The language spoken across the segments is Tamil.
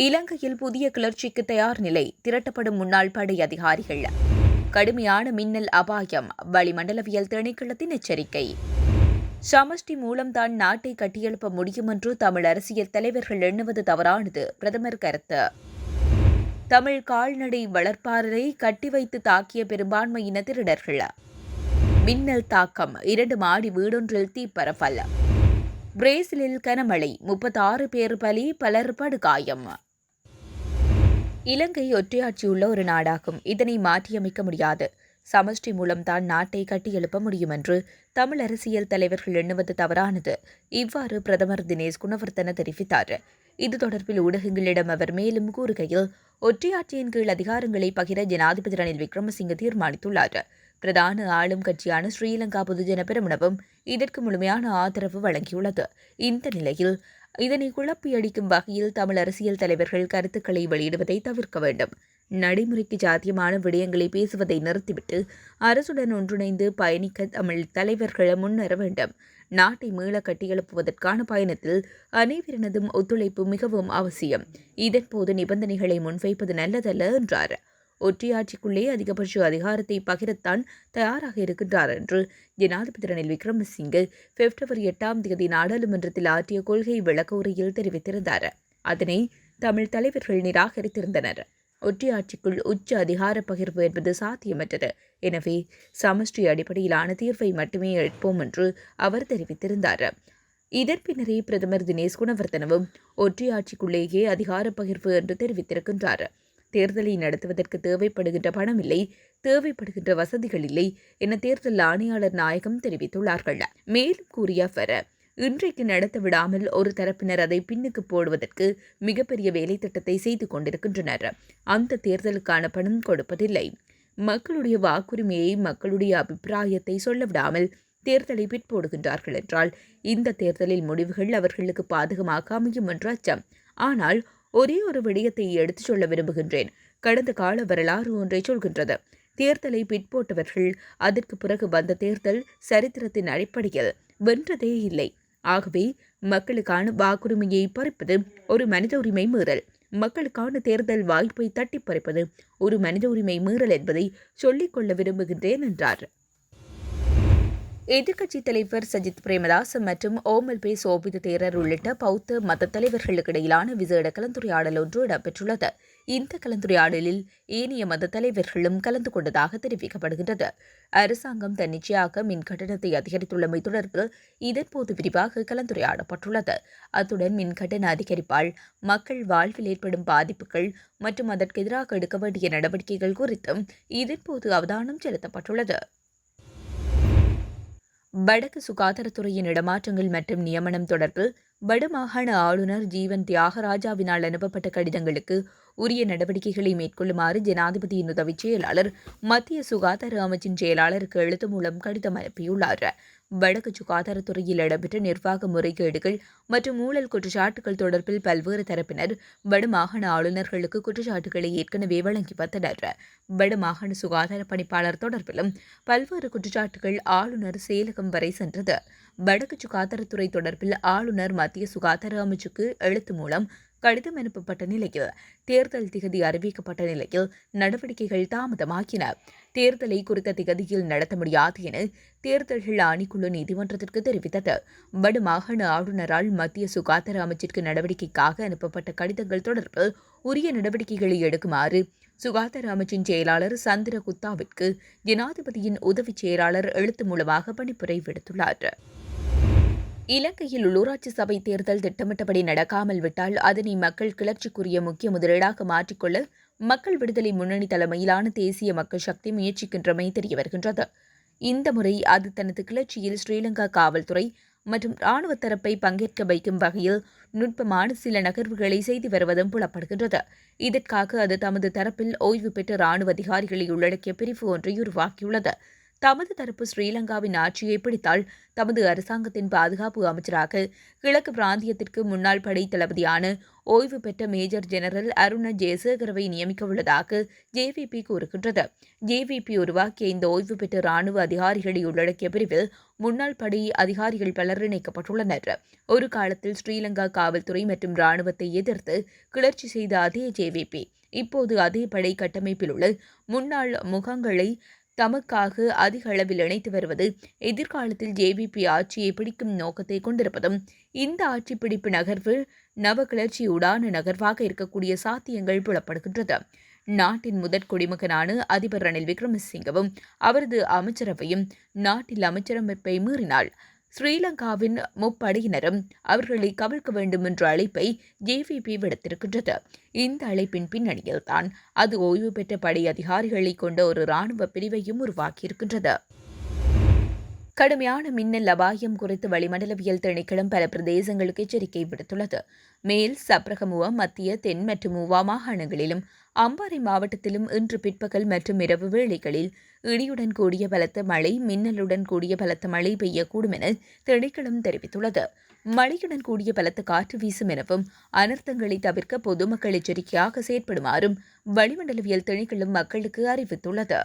இலங்கையில் புதிய கிளர்ச்சிக்கு தயார் நிலை. திரட்டப்படும் முன்னாள் படை அதிகாரிகள். கடுமையான மின்னல் அபாயம். வளிமண்டலவியல் திணைக்களத்தின் எச்சரிக்கை. சமஷ்டி மூலம்தான் நாட்டை கட்டியெழுப்ப முடியும் என்று தமிழ் அரசியல் தலைவர்கள் எண்ணுவது தவறானது. பிரதமர் கருத்து. தமிழ் கால்நடை வளர்ப்பாளரை கட்டி வைத்து தாக்கிய பெரும்பான்மையின திருடர்கள். மின்னல் தாக்கம். இரண்டு மாடி வீடொன்றில் தீப்பரப்பல். பிரேசிலில் கனமழை. முப்பத்தாறு பேர் பலி பலர் படுகாயம். இலங்கை ஒற்றையாட்சியுள்ள ஒரு நாடாகும். இதனை மாற்றியமைக்க முடியாது. சமஷ்டி மூலம்தான் நாட்டை கட்டியெழுப்ப முடியும் என்று தமிழ் அரசியல் தலைவர்கள் எண்ணுவது தவறானது. இவ்வாறு பிரதமர் தினேஷ் குணவர்த்தன தெரிவித்தார். இது தொடர்பில் ஊடகங்களிடம் அவர் மேலும் கூறுகையில் ஒற்றையாட்சியின் கீழ் அதிகாரங்களை பகிர ஜனாதிபதி ரணில் விக்ரமசிங்க தீர்மானித்துள்ளார். பிரதான ஆளும் கட்சியான ஸ்ரீலங்கா பொதுஜன பெருமனவும் இதற்கு முழுமையான ஆதரவு வழங்கியுள்ளது. இந்த நிலையில் இதனை குழப்பியடிக்கும் வகையில் தமிழ் அரசியல் தலைவர்கள் கருத்துக்களை வெளியிடுவதை தவிர்க்க வேண்டும். நடைமுறைக்கு சாத்தியமான விடயங்களை பேசுவதை நிறுத்திவிட்டு அரசுடன் ஒன்றிணைந்து பயணிக்க தமிழ் தலைவர்கள் முன்னேற வேண்டும். நாட்டை மீள கட்டியெழுப்புவதற்கான பயணத்தில் அனைவரினதும் ஒத்துழைப்பு மிகவும் அவசியம். இதன்போது நிபந்தனைகளை முன்வைப்பது நல்லதல்ல என்றார். ஒற்றையாட்சிக்குள்ளே அதிகபட்ச அதிகாரத்தை பகிரத்தான் தயாராக இருக்கின்றார் என்று ஜனாதிபதி ரணில் விக்ரமசிங்கே பிப்ரவரி எட்டாம் தேதி நாடாளுமன்றத்தில் ஆற்றிய கொள்கை விளக்க உரையில் தெரிவித்திருந்தார். அதனை தமிழ் தலைவர்கள் நிராகரித்திருந்தனர். ஒற்றையாட்சிக்குள் உச்ச அதிகார பகிர்வு என்பது சாத்தியமற்றது. எனவே சமஷ்டி அடிப்படையிலான தீர்வை மட்டுமே எடுப்போம் என்று அவர் தெரிவித்திருந்தார். இதன் பின்னரே பிரதமர் தினேஷ் குணவர்த்தனவும் ஒற்றையாட்சிக்குள்ளேயே அதிகார பகிர்வு என்று தெரிவித்திருக்கின்றார். தேர்தலை நடத்துவதற்கு தேவைப்படுகின்ற பணம் இல்லை தேவைப்படுகின்ற வசதிகள் இல்லை என தேர்தல் ஆணையாளர் நாயகம் தெரிவித்துள்ளார்கள். மேலும் கூறிய அவர் இன்றைக்கு நடத்த விடாமல் ஒரு தரப்பினர் அதை பின்னுக்கு போடுவதற்கு மிகப்பெரிய வேலை திட்டத்தை செய்து கொண்டிருக்கின்றனர். அந்த தேர்தலுக்கான பணம் கொடுப்பதில்லை. மக்களுடைய வாக்குரிமையை மக்களுடைய அபிப்பிராயத்தை சொல்ல விடாமல் தேர்தலை பிற்போடுகின்றார்கள் என்றால் இந்த தேர்தலில் முடிவுகள் அவர்களுக்கு பாதகமாக அமையும் என்ற அச்சம். ஆனால் ஒரே ஒரு விடயத்தை எடுத்துச் சொல்ல விரும்புகின்றேன். கடந்த கால வரலாறு ஒன்றை சொல்கின்றது. தேர்தலை பிற்போட்டவர்கள் அதற்கு பிறகு வந்த தேர்தல் சரித்திரத்தின் அடிப்படையில் வென்றதே இல்லை. ஆகவே மக்களுக்கான வாக்குரிமையை பறிப்பது ஒரு மனித உரிமை மீறல். மக்களுக்கான தேர்தல் வாய்ப்பை தட்டி பறிப்பது ஒரு மனித உரிமை மீறல் என்பதை சொல்லிக்கொள்ள விரும்புகின்றேன் என்றார். எதிர்க்கட்சித் தலைவர் சஜித் பிரேமதாஸ் மற்றும் ஓமல் பே சோபித தேரர் உள்ளிட்ட பௌத்த மத தலைவர்களுக்கு இடையிலான விசேட கலந்துரையாடல் ஒன்று இடம்பெற்றுள்ளது. இந்த கலந்துரையாடலில் ஏனைய மத தலைவர்களும் கலந்து கொண்டதாக தெரிவிக்கப்படுகின்றது. அரசாங்கம் தன்னிச்சையாக மின் கட்டணத்தை அதிகரித்துள்ளமை தொடர்பில் இதன்போது விரிவாக கலந்துரையாடப்பட்டுள்ளது. அத்துடன் மின் கட்டண அதிகரிப்பால் மக்கள் வாழ்வில் ஏற்படும் பாதிப்புகள் மற்றும் அதற்கு எதிராக எடுக்க வேண்டிய நடவடிக்கைகள் குறித்தும் இதன்போது அவதானம் செலுத்தப்பட்டுள்ளது. வடக்கு சுகாதாரத்துறையின் இடமாற்றங்கள் மற்றும் நியமனம் தொடர்பில் வடமாகாண ஆளுநர் ஜீவன் தியாகராஜாவினால் அனுப்பப்பட்ட கடிதங்களுக்கு உரிய நடவடிக்கைகளை மேற்கொள்ளுமாறு ஜனாதிபதியின் உதவிச் செயலாளர் மத்திய சுகாதார அமைச்சின் செயலாளருக்கு எழுத்து மூலம் கடிதம் அனுப்பியுள்ளார். வடக்கு சுகாதாரத்துறையில் இடம்பெற்ற நிர்வாக முறைகேடுகள் மற்றும் ஊழல் குற்றச்சாட்டுகள் தொடர்பில் பல்வேறு தரப்பினர் வடமாகாண ஆளுநர்களுக்கு குற்றச்சாட்டுகளை ஏற்கனவே வழங்கி வந்தனர். வடமாகாண சுகாதார பணிப்பாளர் தொடர்பிலும் பல்வேறு குற்றச்சாட்டுகள் ஆளுநர் செயலகம் வரை சென்றது. வடக்கு சுகாதாரத்துறை தொடர்பில் ஆளுநர் மத்திய சுகாதார அமைச்சுக்கு எழுத்து மூலம் கடிதம் அனுப்பப்பட்ட நிலையில் தேர்தல் திகதி அறிவிக்கப்பட்ட நிலையில் நடவடிக்கைகள் தாமதமாகின. தேர்தலை குறித்த திகதியில் நடத்த முடியாது என தேர்தல்கள் ஆணைக்குழு நீதிமன்றத்திற்கு தெரிவித்தது. வடமாகாண ஆளுநரால் மத்திய சுகாதார அமைச்சிற்கு நடவடிக்கைக்காக அனுப்பப்பட்ட கடிதங்கள் தொடர்பில் உரிய நடவடிக்கைகளை எடுக்குமாறு சுகாதார அமைச்சின் செயலாளர் சந்திர குத்தாவிற்கு ஜனாதிபதியின் உதவிச் செயலாளர் எழுத்து மூலமாக பணிப்புரை விடுத்துள்ளார். இலங்கையில் உள்ளூராட்சி சபை தேர்தல் திட்டமிட்டபடி நடக்காமல் விட்டால் அதனை மக்கள் கிளர்ச்சிக்குரிய முக்கிய முதலீடாக மாற்றிக்கொள்ள மக்கள் விடுதலை முன்னணி தலைமையிலான தேசிய மக்கள் சக்தி முயற்சிக்கின்றமை தெரிய வருகின்றது இந்த முறை அது தனது கிளர்ச்சியில் ஸ்ரீலங்கா காவல்துறை மற்றும் இராணுவ தரப்பை பங்கேற்க வைக்கும் வகையில் நுட்பமான சில நகர்வுகளை செய்து வருவதும் புலப்படுகின்றது. இதற்காக அது தமது தரப்பில் ஓய்வு பெற்ற இராணுவ அதிகாரிகளை உள்ளடக்கிய பிரிவு ஒன்றை உருவாக்கியுள்ளது. தமது தரப்பு ஸ்ரீலங்காவின் ஆட்சியை பிடித்தால் தமது அரசாங்கத்தின் பாதுகாப்பு அமைச்சராக கிழக்கு பிராந்தியத்திற்கு முன்னாள் படை தளபதியான ஓய்வு பெற்ற மேஜர் ஜெனரல் அருண ஜெயசேகரவை நியமிக்க உள்ளதாக ஜேவிபி கூறுகின்றது. ஜேவிபி உருவாக்கிய இந்த ஓய்வு பெற்ற ராணுவ அதிகாரிகளை உள்ளடக்கிய பிரிவில் முன்னாள் படை அதிகாரிகள் பலர் இணைக்கப்பட்டுள்ளனர். ஒரு காலத்தில் ஸ்ரீலங்கா காவல்துறை மற்றும் ராணுவத்தை எதிர்த்து கிளர்ச்சி செய்த அதே ஜேவிபி இப்போது அதே படை கட்டமைப்பில் உள்ள முன்னாள் முகங்களை தமக்காக அதிக அளவில் இணைத்து வருவது எதிர்காலத்தில் ஜேவிபி ஆட்சியை பிடிக்கும் நோக்கத்தை கொண்டிருப்பதும் இந்த ஆட்சி பிடிப்பு நகர்வு நவ கிளர்ச்சியுடான நகர்வாக இருக்கக்கூடிய சாத்தியங்கள் புலப்படுகின்றது. நாட்டின் முதற் குடிமகனான அதிபர் ரணில் விக்ரமசிங்கவும் அவரது அமைச்சரவையும் நாட்டில் அமைச்சரமைப்பை மீறினால் ஸ்ரீலங்காவின் முப்படையினரும் அவர்களை கவிழ்க்க வேண்டும் என்ற அழைப்பை ஜேவிபி விடுத்திருக்கின்றது. இந்த அழைப்பின் பின்னணியில்தான் அது ஓய்வு பெற்ற படை அதிகாரிகளை கொண்ட ஒரு இராணுவ பிரிவையும் உருவாக்கியிருக்கின்றது. கடுமையான மின்னல் அபாயம் குறித்து வளிமண்டலவியல் திணைக்களம் பல பிரதேசங்களுக்கு எச்சரிக்கை விடுத்துள்ளது. மேல் சப்ரகமுவா மத்திய தென் மற்றும் மூவா மாகாணங்களிலும் அம்பாறை மாவட்டத்திலும் இன்று பிற்பகல் மற்றும் இரவு வேளைகளில் இடியுடன் கூடிய பலத்த மழை மின்னலுடன் கூடிய பலத்த மழை பெய்யக்கூடும் என திணைக்களம் தெரிவித்துள்ளது. மழையுடன் கூடிய பலத்த காற்று வீசும் எனவும் அனர்த்தங்களை தவிர்க்க பொதுமக்கள் எச்சரிக்கையாக செயற்படுமாறும் வளிமண்டலவியல் திணைக்களம் மக்களுக்கு அறிவித்துள்ளது.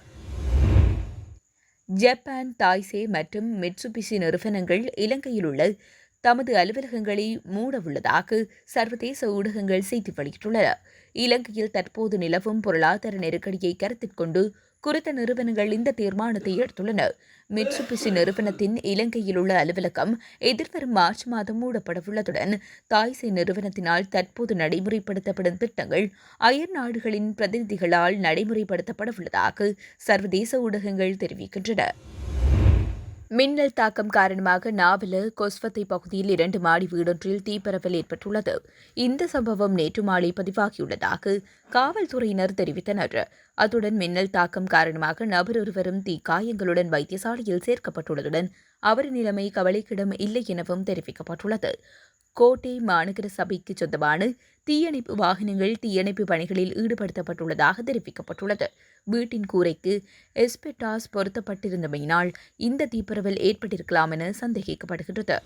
ஜப்பான் தாய்சே மற்றும் மிட்சுபிசி நிறுவனங்கள் இலங்கையில் உள்ள தமது அலுவலகங்களை மூட உள்ளதாக சர்வதேச ஊடகங்கள் செய்தி வெளியிட்டுள்ளன. இலங்கையில் தற்போது நிலவும் பொருளாதார நெருக்கடியை கருத்தில் கொண்டு குறித்த நிறுவனங்கள் இந்த தீர்மானத்தை எடுத்துள்ளன. மிட்சுபிசி நிறுவனத்தின் இலங்கையில் உள்ள அலுவலகம் எதிர்வரும் மார்ச் மாதம் மூடப்படவுள்ளதுடன் தாய்சே நிறுவனத்தினால் தற்போது நடைமுறைப்படுத்தப்படும் திட்டங்கள் அயர் நாடுகளின் பிரதிநிதிகளால் நடைமுறைப்படுத்தப்படவுள்ளதாக சர்வதேச ஊடகங்கள் தெரிவிக்கின்றன. மின்னல் தாக்கம் காரணமாக நாவல கொஸ்வத்தை பகுதியில் இரண்டு மாடி வீடொன்றில் தீப்பரவல் ஏற்பட்டுள்ளது. இந்த சம்பவம் நேற்று மாலை பதிவாகியுள்ளதாக காவல்துறையினர் தெரிவித்தனர். அத்துடன் மின்னல் தாக்கம் காரணமாக நபர் ஒருவரும் தீ காயங்களுடன் வைத்தியசாலையில் சேர்க்கப்பட்டுள்ளதுடன் அவரின் நிலைமை கவலைக்கிடம் இல்லை எனவும் தெரிவிக்கப்பட்டுள்ளது. கோட்டை மாநகர சபைக்கு சொந்தமான தீயணைப்பு வாகனங்கள் தீயணைப்பு பணிகளில் ஈடுபடுத்தப்பட்டுள்ளதாக தெரிவிக்கப்பட்டுள்ளது. வீட்டின் கூரைக்கு எஸ்பெட்டாஸ் பொருத்தப்பட்டிருந்தமையினால் இந்த தீப்பரவல் ஏற்பட்டிருக்கலாம் என சந்தேகிக்கப்படுகிறது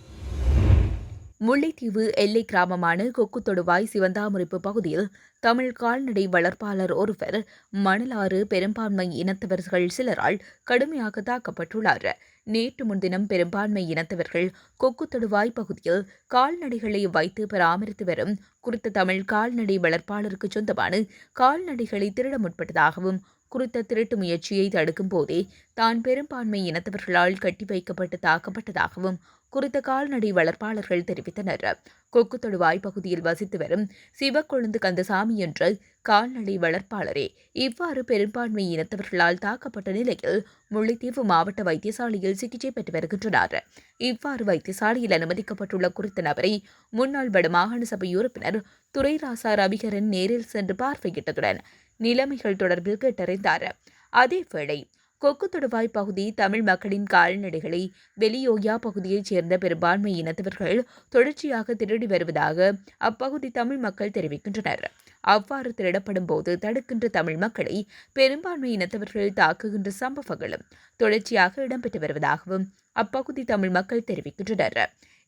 முல்லைத்தீவு எல்லை கிராமமான கொக்கு தொடுவாய் சிவந்தாமுறிப்பு பகுதியில் தமிழ் கால்நடை வளர்ப்பாளர் ஒருவர் மணலாறு பெரும்பான்மை இனத்தவர்கள் சிலரால் கடுமையாக தாக்கப்பட்டுள்ளார். நேற்று முன்தினம் பெரும்பான்மை இனத்தவர்கள் கொக்கு தொடுவாய் பகுதியில் கால்நடைகளை வைத்து பராமரித்து வரும் குறித்த தமிழ் கால்நடை வளர்ப்பாளருக்கு சொந்தமான கால்நடைகளை திருட முற்பட்டதாகவும் குறித்த திருட்டு முயற்சியை தடுக்கும் போதே தான் பெரும்பான்மை இனத்தவர்களால் கட்டி வைக்கப்பட்டு தாக்கப்பட்டதாகவும் குறித்த கால்நடை வளர்ப்பாளர்கள் தெரிவித்தனர். கொக்கு தொடுவாய் பகுதியில் வசித்து வரும் சிவக்கொழுந்து கந்தசாமி என்ற கால்நடை வளர்ப்பாளரே இவ்வாறு பெரும்பான்மை இனத்தவர்களால் தாக்கப்பட்ட நிலையில் முல்லைத்தீவு மாவட்ட வைத்தியசாலையில் சிகிச்சை பெற்று வருகின்றனர். இவ்வாறு வைத்தியசாலையில் அனுமதிக்கப்பட்டுள்ள குறித்த நபரை முன்னாள் வடமாகாண சபை உறுப்பினர் துரைராசா ரவிகரன் நேரில் சென்று பார்வையிட்டதுடன் நிலைமைகள் தொடர்பில் கேட்டறிந்தார். அதேவேளை கொக்கு தொடுவாய் பகுதி தமிழ் மக்களின் கால்நடைகளை வெளியோயா பகுதியைச் சேர்ந்த பெரும்பான்மை இனத்தவர்கள் தொடர்ச்சியாக திருடி வருவதாக அப்பகுதி தமிழ் மக்கள் தெரிவிக்கின்றனர். அவ்வாறு திருடப்படும் போது தடுக்கின்ற தமிழ் மக்களை பெரும்பான்மை இனத்தவர்கள் தாக்குகின்ற சம்பவங்களும் தொடர்ச்சியாக இடம்பெற்று வருவதாகவும் அப்பகுதி தமிழ் மக்கள் தெரிவிக்கின்றனர்.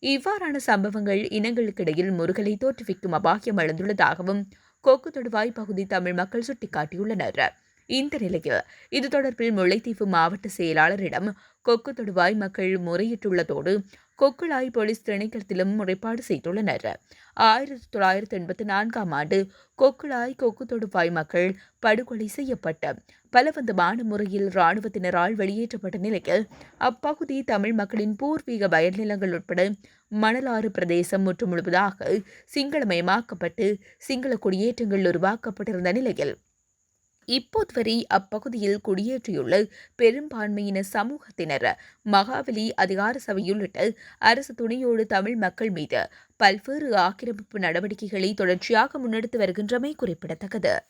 இவ்வாறான சம்பவங்கள் இனங்களுக்கிடையில் முருகலை தோற்றுவிக்கும் அபாயம் எழுந்துள்ளதாகவும் கொக்கு தொடுவாய் பகுதி தமிழ் மக்கள் சுட்டிக்காட்டியுள்ளனர். இந்த நிலையில் இது தொடர்பில் முல்லைத்தீவு மாவட்ட செயலாளரிடம் கொக்கு தொடுவாய் மக்கள் முறையிட்டுள்ளதோடு கொக்குளாய் போலீஸ் திணைக்களத்திலும் முறைப்பாடு செய்துள்ளனர். ஆயிரத்தி தொள்ளாயிரத்தி எண்பத்தி நான்காம் ஆண்டு கொக்குளாய் கொக்கு தொடுவாய் மக்கள் படுகொலை செய்யப்பட்ட பலவந்தமான முறையில் இராணுவத்தினரால் வெளியேற்றப்பட்ட நிலையில் அப்பகுதி தமிழ் மக்களின் பூர்வீக வயல்நிலங்கள் உட்பட மணலாறு பிரதேசம் முற்று முழுவதாக சிங்களமயமாக்கப்பட்டு சிங்கள குடியேற்றங்கள் உருவாக்கப்பட்டிருந்த நிலையில் இப்போது வரை அப்பகுதியில் குடியேற்றியுள்ள பெரும்பான்மையின சமூகத்தினர் மகாவலி அதிகார சபை உள்ளிட்ட அரசு துணையோடு தமிழ் மக்கள் மீது பல்வேறு ஆக்கிரமிப்பு நடவடிக்கைகளை தொடர்ச்சியாக முன்னெடுத்து வருகின்றமை குறிப்பிடத்தக்கது.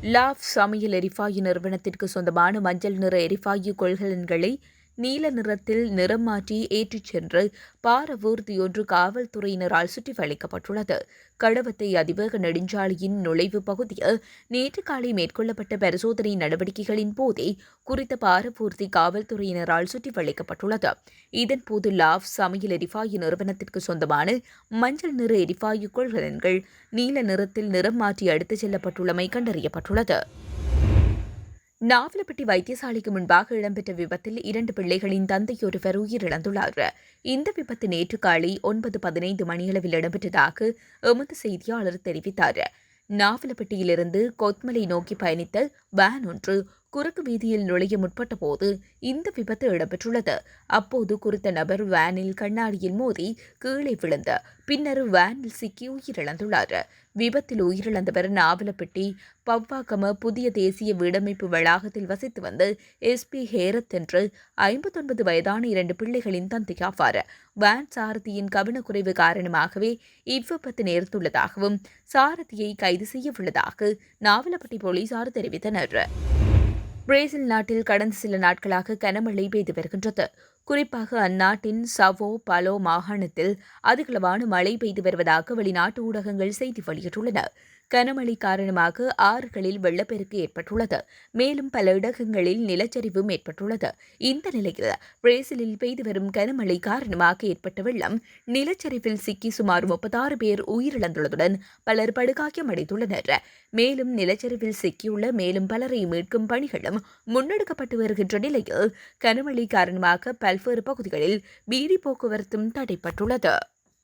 லாப் சமையல் எரிவாயு நிறுவனத்திற்கு சொந்தமான மஞ்சள் நிற எரிவாயு கொள்கலன்களை நீல நிறத்தில் நிறம் மாற்றி ஏற்றிச் சென்று பாரவூர்தியொன்று காவல்துறையினரால் சுற்றி வளைக்கப்பட்டுள்ளது கடவத்தை அதிவேக நெடுஞ்சாலையின் நுழைவு பகுதியில் நேற்று காலை மேற்கொள்ளப்பட்ட பரிசோதனை நடவடிக்கைகளின் போதே குறித்த பாரபூர்த்தி காவல்துறையினரால் சுற்றி வளைக்கப்பட்டுள்ளது இதன்போது லாவ் சமையல் எரிவாயு நிறுவனத்திற்கு சொந்தமான மஞ்சள் நிற எரிவாயு கொள்கலன்கள் நீல நிறத்தில் நிறம் மாற்றி அடுத்துச் செல்லப்பட்டுள்ளமை கண்டறியப்பட்டுள்ளது. நாவலப்பட்டி வைத்தியசாலைக்கு முன்பாக இடம்பெற்ற விபத்தில் இரண்டு பிள்ளைகளின் தந்தையொருவர் உயிரிழந்துள்ளார். இந்த விபத்து நேற்று காலை ஒன்பது பதினைந்து மணியளவில் இடம்பெற்றதாக எமது செய்தியாளர் தெரிவித்தார். நாவலப்பட்டியிலிருந்து கொத்மலை நோக்கி பயணித்த வேன் ஒன்று குறுக்கு வீதியில் நுழைய முற்பட்ட போது இந்த விபத்து இடம்பெற்றுள்ளது. அப்போது குறித்த நபர் வேனில் கண்ணாடியில் மோதி கீழே விழுந்த பின்னர் வேனில் சிக்கி உயிரிழந்துள்ளார். விபத்தில் உயிரிழந்தவர் நாவலப்பட்டி பவ்வாக்கம புதிய தேசிய வீடமைப்பு வளாகத்தில் வசித்து வந்த எஸ்பி ஹேரத் என்று ஐம்பத்தொன்பது வயதான இரண்டு பிள்ளைகளின் தந்தையாவார். வேன் சாரதியின் கவனக்குறைவு காரணமாகவே இவ்விபத்து நேர்த்துள்ளதாகவும் சாரதியை கைது செய்யவுள்ளதாக நாவலப்பட்டி போலீசார் தெரிவித்தனர். பிரேசில் நாட்டில் கடந்த சில நாட்களாக கனமழை பெய்து வருகின்றது. குறிப்பாக அந்நாட்டின் சவோ பலோ மாகாணத்தில் அதிகளவான மழை பெய்து வருவதாக வெளிநாட்டு ஊடகங்கள் செய்தி வெளியிட்டுள்ளன. கனமழை காரணமாக ஆறுகளில் வெள்ளப்பெருக்கு ஏற்பட்டுள்ளது. மேலும் பல இடங்களில் நிலச்சரிவும் ஏற்பட்டுள்ளது. இந்த நிலையில் பிரேசிலில் பெய்து வரும் கனமழை காரணமாக ஏற்பட்ட வெள்ளம் நிலச்சரிவில் சிக்கி சுமார் முப்பத்தாறு பேர் உயிரிழந்துள்ளதுடன் பலர் படுகாயமடைந்துள்ளனர் மேலும் நிலச்சரிவில் சிக்கியுள்ள மேலும் பலரை மீட்கும் பணிகளும் முன்னெடுக்கப்பட்டு வருகின்ற நிலையில் கனமழை காரணமாக பல்வேறு பகுதிகளில் பீடி போக்குவரத்தும் தடைப்பட்டுள்ளது